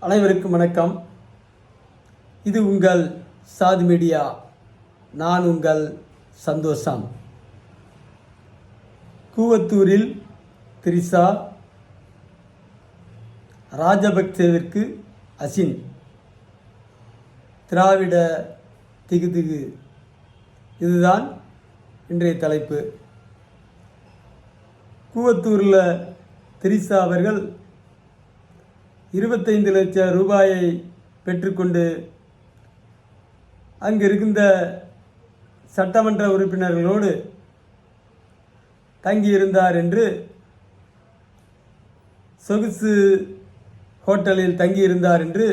அனைவருக்கும் வணக்கம். இது உங்கள் சாதி மீடியா. நான் உங்கள் சந்தோஷம். கூவத்தூரில் திரிசா ராஜபக்சேவிற்கு அசின் திராவிட திகுதிகு. இதுதான் இன்றைய தலைப்பு. கூவத்தூரில் திரிசா அவர்கள் இருபத்தைந்து லட்சம் ரூபாயை பெற்றுக்கொண்டு அங்கு இருக்கின்ற சட்டமன்ற உறுப்பினர்களோடு தங்கியிருந்தார் என்று சொகுசு ஹோட்டலில் தங்கியிருந்தார் என்று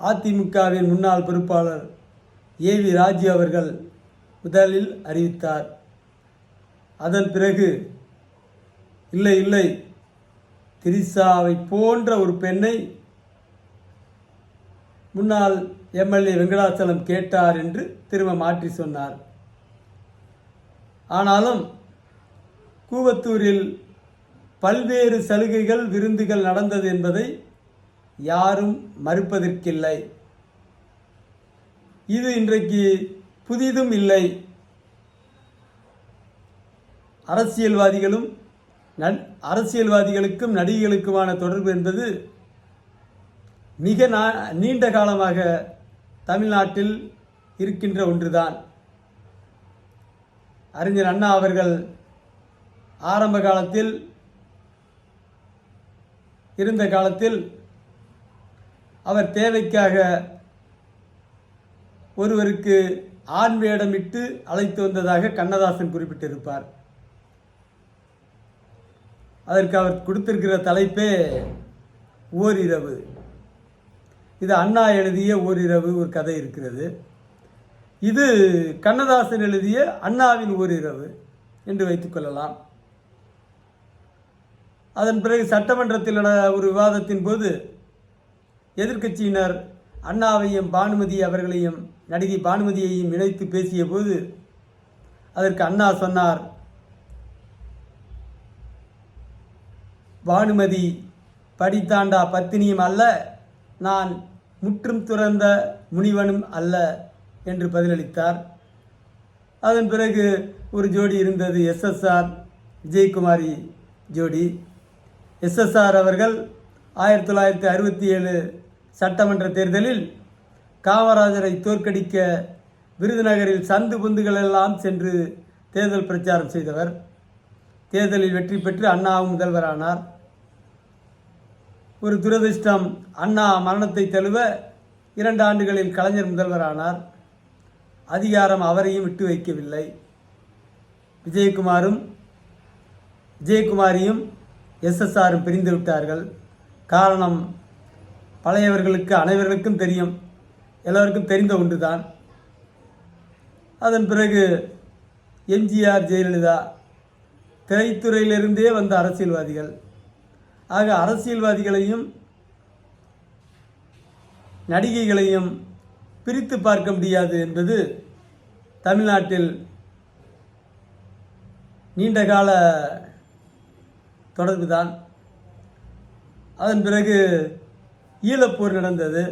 அதிமுகவின் முன்னாள் பொறுப்பாளர் ஏவி ராஜு அவர்கள் முதலில் அறிவித்தார். அதன் பிறகு இல்லை இல்லை திரிசாவை போன்ற ஒரு பெண்ணை முன்னாள் எம்எல்ஏ வெங்கடாச்சலம் கேட்டார் என்று திரும்ப மாற்றி சொன்னார். ஆனாலும் கூவத்தூரில் பல்வேறு சலுகைகள் விருந்துகள் நடந்தது என்பதை யாரும் மறுப்பதற்கில்லை. இது இன்றைக்கு புதிதும் இல்லை. அரசியல்வாதிகளும் அரசியல்வாதிகளுக்கும் நடிகைகளுக்குமான தொடர்பு என்பது மிக நா நீண்ட காலமாக தமிழ்நாட்டில் இருக்கின்ற ஒன்றுதான். அறிஞர் அண்ணா அவர்கள் ஆரம்ப காலத்தில் இருந்த காலத்தில் அவர் தேவைக்காக ஒருவருக்கு ஆண் வேடமிட்டு அழைத்து வந்ததாக கண்ணதாசன் குறிப்பிட்டிருப்பார். அதற்கு அவர் கொடுத்திருக்கிற தலைப்பே ஓரிரவு. இது அண்ணா எழுதிய ஓரிரவு ஒரு கதை இருக்கிறது. இது கண்ணதாசன் எழுதிய அண்ணாவின் ஓரிரவு என்று வைத்துக்கொள்ளலாம் அதன் பிறகு சட்டமன்றத்தில் ஒரு விவாதத்தின் போது எதிர்க்கட்சியினர் அண்ணாவையும் பானுமதி அவர்களையும் நடிகை பானுமதியையும் இணைத்து பேசிய போது அதற்கு அண்ணா சொன்னார் பானுமதி படித்தாண்டா பத்தினியும் அல்ல நான் முற்றும் துறந்த முனிவனும் அல்ல என்று பதிலளித்தார். அதன் பிறகு ஒரு ஜோடி இருந்தது எஸ்எஸ்ஆர் விஜயகுமாரி ஜோடி. எஸ்எஸ்ஆர் அவர்கள் ஆயிரத்தி தொள்ளாயிரத்தி அறுபத்தி ஏழு சட்டமன்ற தேர்தலில் காமராஜரை தோற்கடிக்க விருதுநகரில் சந்து பொந்துகளெல்லாம் சென்று தேர்தல் பிரச்சாரம் செய்தவர். தேர்தலில் வெற்றி பெற்று அண்ணாவும் முதல்வரானார். ஒரு துரதிர்ஷ்டம். அண்ணா மரணத்தை தழுவ இரண்டு ஆண்டுகளில் கலைஞர் முதல்வரானார். அதிகாரம் அவரையும் விட்டு வைக்கவில்லை. விஜயகுமாரும் விஜயகுமாரியும் எஸ்எஸ்ஆரும் பிரிந்து விட்டார்கள். காரணம் பழையவர்களுக்கு அனைவர்களுக்கும் தெரியும். எல்லோருக்கும் தெரிந்த ஒன்றுதான். அதன் பிறகு எம்ஜிஆர் ஜெயலலிதா திரைத்துறையிலிருந்தே வந்த அரசியல்வாதிகள். ஆக அரசியல்வாதிகளையும் நடிகைகளையும் பிரித்து பார்க்க முடியாது என்பது தமிழ்நாட்டில் நீண்டகால தொடர்புதான். அதன் பிறகு ஈழப்போர் நடந்தது.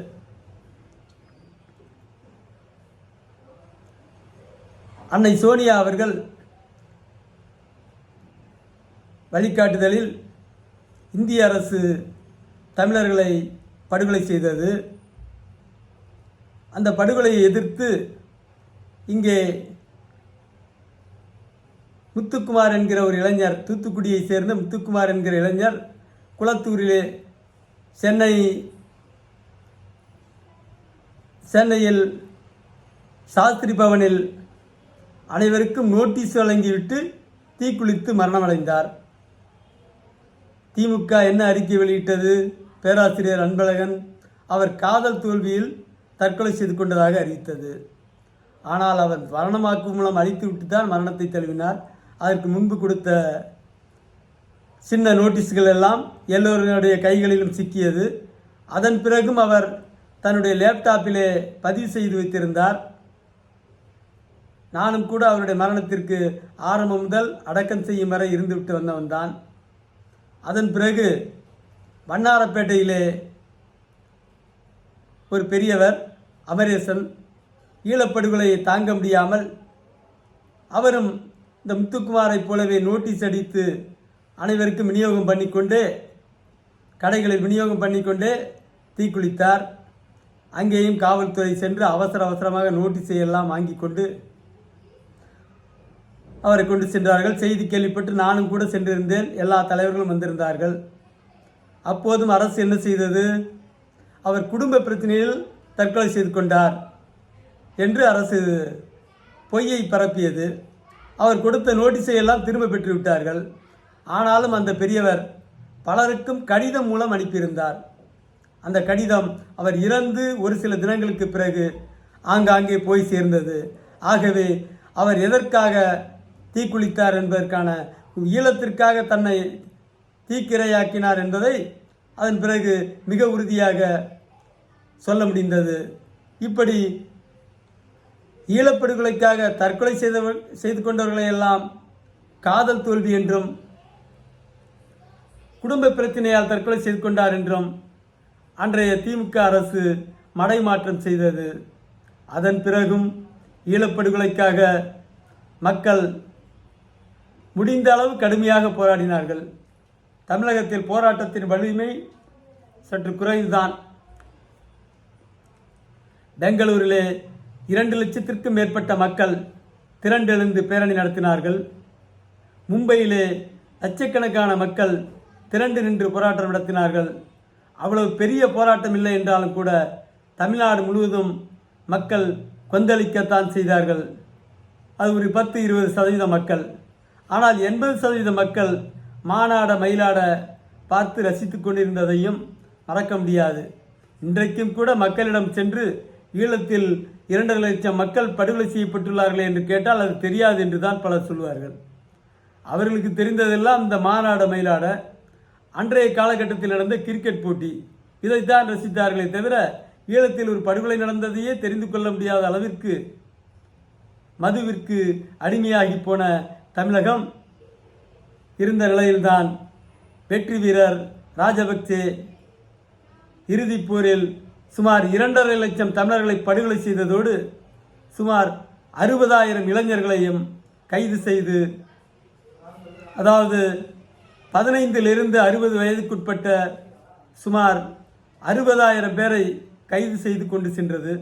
அன்னை சோனியா அவர்கள் வழிகாட்டுதலில் இந்திய அரசு தமிழர்களை படுகொலை செய்தது. அந்த படுகொலையை எதிர்த்து இங்கே முத்துக்குமார் என்கிற ஒரு இளைஞர் தூத்துக்குடியை சேர்ந்த முத்துக்குமார் என்கிற இளைஞர் குளத்தூரிலே சென்னை சென்னையில் சாஸ்திரி பவனில் அனைவருக்கும் நோட்டீஸ் வழங்கிவிட்டு தீக்குளித்து மரணமடைந்தார். திமுக என்ன அறிக்கை வெளியிட்டது? பேராசிரியர் அன்பழகன் அவர் காதல் தோல்வியில் தற்கொலை செய்து கொண்டதாக அறிவித்தது. ஆனால் அவர் மரணமாக்கு மூலம் அழித்துவிட்டு தான் மரணத்தை தழுவினார். அதற்கு முன்பு கொடுத்த சின்ன நோட்டீஸ்கள் எல்லாம் எல்லோருடைய கைகளிலும் சிக்கியது. அதன் பிறகும் அவர் தன்னுடைய லேப்டாப்பிலே பதிவு செய்து வைத்திருந்தார். நானும் கூட அவருடைய மரணத்திற்கு ஆரம்பம் முதல் அடக்கம் செய்யும் வரை இருந்துவிட்டு வந்தவன் தான் அதன் பிறகு வண்ணாரப்பேட்டையிலே ஒரு பெரியவர் அமரேசன் ஈழப்படுகொலையை தாங்க முடியாமல் அவரும் இந்த முத்துக்குமாரைப் போலவே நோட்டீஸ் அடித்து அனைவருக்கும் விநியோகம் பண்ணிக்கொண்டு கடைகளில் விநியோகம் பண்ணிக்கொண்டே தீக்குளித்தார். அங்கேயும் காவல்துறை சென்று அவசர அவசரமாக நோட்டீஸை எல்லாம் வாங்கி கொண்டு அவரை கொண்டு சென்றார்கள். செய்தி கேள்விப்பட்டு நானும் கூட சென்றிருந்தேன். எல்லா தலைவர்களும் வந்திருந்தார்கள். அப்போதும் அரசு என்ன செய்தது? அவர் குடும்ப பிரச்சனையில் தற்கொலை செய்து கொண்டார் என்று அரசு பொய்யை பரப்பியது. அவர் கொடுத்த நோட்டீஸை எல்லாம் திரும்ப பெற்று விட்டார்கள். ஆனாலும் அந்த பெரியவர் பலருக்கும் கடிதம் மூலம் அனுப்பியிருந்தார். அந்த கடிதம் அவர் இறந்து ஒரு சில தினங்களுக்கு பிறகு ஆங்காங்கே போய் சேர்ந்தது. ஆகவே அவர் எதற்காக தீக்குளித்தார் என்பதற்கான ஈழத்திற்காக தன்னை தீக்கிரையாக்கினார் என்பதை அதன் பிறகு மிக உறுதியாக சொல்ல முடிந்தது. இப்படி ஈழப்படுகொலைக்காக தற்கொலை செய்தவர் செய்து கொண்டவர்களை எல்லாம் காதல் தோல்வி என்றும் குடும்ப பிரச்சனையால் தற்கொலை செய்து கொண்டார் என்றும் அன்றைய திமுக அரசு மடைமாற்றம் செய்தது. அதன் பிறகும் ஈழப்படுகொலைக்காக மக்கள் முடிந்த அளவு கடுமையாக போராடினார்கள். தமிழகத்தில் போராட்டத்தின் வலிமை சற்று குறைவுதான் பெங்களூரிலே இரண்டு லட்சத்திற்கும் மேற்பட்ட மக்கள் திரண்டெழுந்து பேரணி நடத்தினார்கள். மும்பையிலே லட்சக்கணக்கான மக்கள் திரண்டு நின்று போராட்டம் நடத்தினார்கள். அவ்வளவு பெரிய போராட்டம் இல்லை என்றாலும் கூட தமிழ்நாடு முழுவதும் மக்கள் கொந்தளிக்கத்தான் செய்தார்கள். அது ஒரு பத்து இருபது சதவீத மக்கள். ஆனால் எண்பது சதவீத மக்கள் மாநாட மயிலாட பார்த்து ரசித்து கொண்டிருந்ததையும் மறக்க முடியாது. இன்றைக்கும் கூட மக்களிடம் சென்று ஈழத்தில் இரண்டரை லட்சம் மக்கள் படுகொலை செய்யப்பட்டுள்ளார்கள் என்று கேட்டால் அது தெரியாது என்று தான் பலர் சொல்வார்கள். அவர்களுக்கு தெரிந்ததெல்லாம் இந்த மாநாட மயிலாட. அன்றைய காலகட்டத்தில் நடந்த கிரிக்கெட் போட்டி. இதைத்தான் ரசித்தார்களே தவிர ஈழத்தில் ஒரு படுகொலை நடந்ததையே தெரிந்து கொள்ள முடியாத அளவிற்கு மதுவிற்கு அடிமையாகி போன தமிழகம் இருந்த நிலையில்தான் வெற்றி வீரர் ராஜபக்சே இறுதிப் போரில் சுமார் இரண்டரை லட்சம் தமிழர்களை படுகொலை செய்ததோடு சுமார் அறுபதாயிரம் இளைஞர்களையும் கைது செய்து அதாவது பதினைந்திலிருந்து அறுபது வயதுக்குட்பட்ட சுமார் அறுபதாயிரம் பேரை கைது செய்து கொண்டு சென்றது.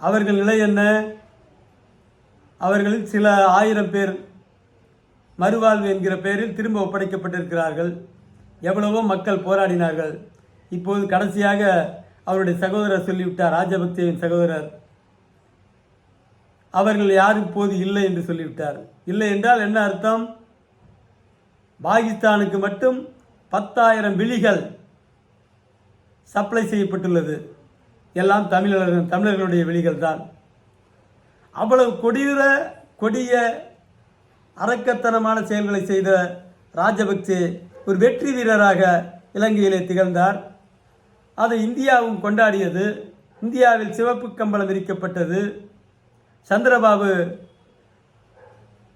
அவர்கள் நிலை என்ன? அவர்களில் சில ஆயிரம் பேர் மறுவாழ்வு என்கிற பெயரில் திரும்ப ஒப்படைக்கப்பட்டிருக்கிறார்கள். எவ்வளவோ மக்கள் போராடினார்கள். இப்போது கடைசியாக அவருடைய சகோதரர் சொல்லிவிட்டார் ராஜபக்தேவின் சகோதரர். அவர்கள் யாரும் இப்போது இல்லை என்று சொல்லிவிட்டார். இல்லை என்றால் என்ன அர்த்தம்? பாகிஸ்தானுக்கு மட்டும் பத்தாயிரம் விழிகள் சப்ளை செய்யப்பட்டுள்ளது. எல்லாம் தமிழர்கள் தமிழர்களுடைய விழிகள் தான் அவ்வளவு கொடிய கொடிய அரக்கத்தனமான செயல்களை செய்த ராஜபக்சே ஒரு வெற்றி வீரராக இலங்கையிலே திகழ்ந்தார். அதை இந்தியாவும் கொண்டாடியது. இந்தியாவில் சிவப்பு கம்பளம் விரிக்கப்பட்டது. சந்திரபாபு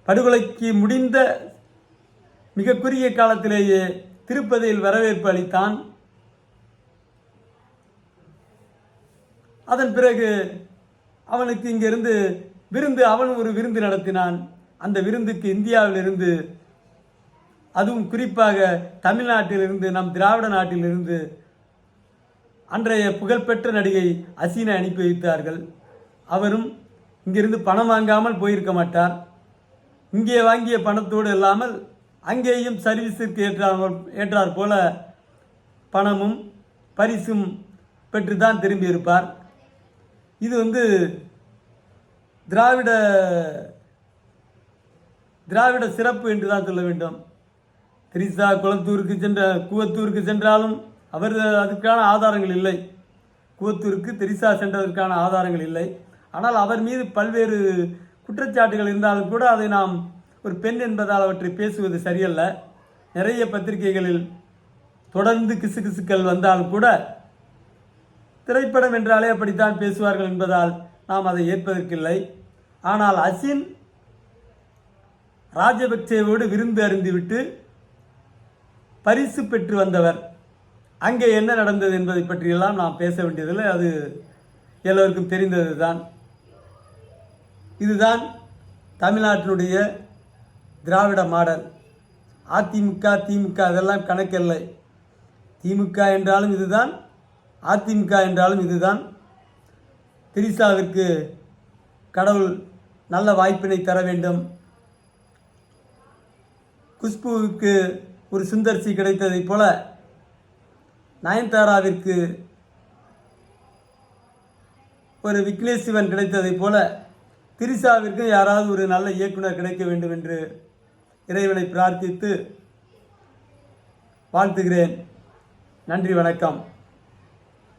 படுகொலைக்கு முடிந்த மிக குறுகிய காலத்திலேயே திருப்பதியில் வரவேற்பு அளித்தான். அதன் பிறகு அவனுக்கு இங்கிருந்து விருந்து அவன் ஒரு விருந்து நடத்தினான். அந்த விருந்துக்கு இந்தியாவிலிருந்து அதுவும் குறிப்பாக தமிழ்நாட்டிலிருந்து நம் திராவிட நாட்டிலிருந்து அன்றைய புகழ்பெற்ற நடிகை அசீனை அனுப்பி வைத்தார்கள். அவரும் இங்கிருந்து பணம் வாங்காமல் போயிருக்க மாட்டார். இங்கே வாங்கிய பணத்தோடு இல்லாமல் அங்கேயும் சர்வீஸிற்கு ஏற்றார் ஏற்றார் போல பணமும் பரிசும் பெற்று தான் திரும்பியிருப்பார். இது வந்து திராவிட திராவிட சிறப்பு என்று தான் சொல்ல வேண்டும். திரிசா குளத்தூருக்கு சென்ற கூவத்தூருக்கு சென்றாலும் அவர் அதுக்கான ஆதாரங்கள் இல்லை. கூவத்தூருக்கு திரிசா சென்றதற்கான ஆதாரங்கள் இல்லை. ஆனால் அவர் மீது பல்வேறு குற்றச்சாட்டுகள் இருந்தாலும் கூட அதை நாம் ஒரு பெண் என்பதால் அவற்றை பேசுவது சரியல்ல. நிறைய பத்திரிகைகளில் தொடர்ந்து கிசு கிசுக்கள் வந்தாலும் கூட திரைப்படம் என்றாலே அப்படித்தான் பேசுவார்கள் என்பதால் நாம் அதை ஏற்பதற்கில்லை. ஆனால் அசின் ராஜபக்சேவோடு விருந்து அருந்திவிட்டு பரிசு பெற்று வந்தவர். அங்கே என்ன நடந்தது என்பதை பற்றியெல்லாம் நாம் பேச வேண்டியதில்லை. அது எல்லோருக்கும் தெரிந்தது தான் இதுதான் தமிழ்நாட்டினுடைய திராவிட மாடல். அதிமுக திமுக அதெல்லாம் கணக்கில்லை. திமுக என்றாலும் இதுதான் அதிமுக என்றாலும் இதுதான். திரிசாவிற்கு கடவுள் நல்ல வாய்ப்பினை தர வேண்டும். குஷ்புவுக்கு ஒரு சுந்தர்சி கிடைத்ததைப் போல நயன்தாராவிற்கு ஒரு விக்னேஷ் சிவன் கிடைத்ததைப் போல திரிசாவிற்கு யாராவது ஒரு நல்ல இயக்குனர் கிடைக்க வேண்டும் என்று இறைவனை பிரார்த்தித்து வாழ்த்துகிறேன். நன்றி வணக்கம்.